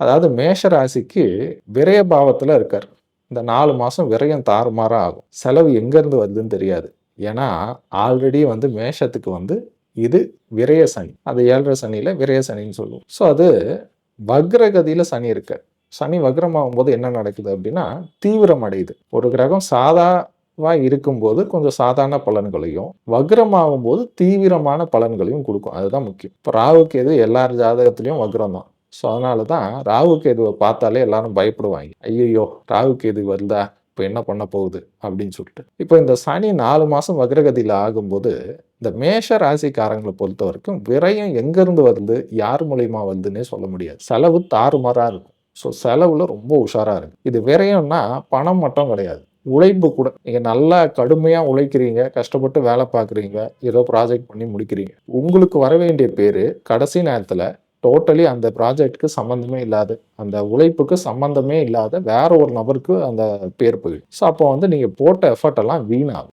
அதாவது மேஷ ராசிக்கு விரய பாவத்தில் இருக்கார். இந்த நாலு மாதம் விரயம் தாறுமாறாக ஆகும். செலவு எங்கேருந்து வருதுன்னு தெரியாது. ஏன்னா ஆல்ரெடி வந்து மேஷத்துக்கு வந்து இது விரய சனி. அது ஏழரை சனியில் விரய சனின்னு சொல்லுவோம். ஸோ அது வக்ரகதியில் சனி இருக்கார். சனி வக்ரமாகும் போது என்ன நடக்குது அப்படின்னா தீவிரம் அடையுது. ஒரு கிரகம் சாதாவா இருக்கும்போது கொஞ்சம் சாதாரண பலன்களையும் வக்ரமாகும் போது தீவிரமான பலன்களையும் கொடுக்கும். அதுதான் முக்கியம். இப்போ ராகுக்கு எது எல்லார் ஜாதகத்துலேயும் வக்ரம் தான் ஸோ அதனால தான் ராகு எதுவை பார்த்தாலே எல்லாரும் பயப்படுவாங்க. ஐயோ ராகு எது வருதா இப்போ என்ன பண்ண போகுது? அப்படின்னு சொல்லிட்டு. இப்போ இந்த சனி நாலு மாதம் வக்ரகதியில் ஆகும்போது இந்த மேஷ ராசிக்காரங்களை பொறுத்த வரைக்கும் விரயம் எங்கேருந்து வருது? யார் மூலியமா வருதுன்னே சொல்ல முடியாது. செலவு தாறுமாறாக இருக்கும். ஸோ செலவில் ரொம்ப உஷாராக இருக்கும் இது விரயம்னா பணம் மட்டும் கிடையாது. உழைப்பு கூட. நீங்கள் நல்லா கடுமையாக உழைக்கிறீங்க கஷ்டப்பட்டு வேலை பார்க்குறீங்க ஏதோ ப்ராஜெக்ட் பண்ணி முடிக்கிறீங்க. உங்களுக்கு வர வேண்டிய பேர் கடைசி நேரத்தில் டோட்டலி அந்த ப்ராஜெக்ட்டுக்கு சம்மந்தமே இல்லாத அந்த உழைப்புக்கு சம்மந்தமே இல்லாத வேற ஒரு நபருக்கு அந்த பேர் போயிடும் ஸோ அப்போ வந்து நீங்கள் போட்ட எஃபர்ட் எல்லாம் வீணாகும்.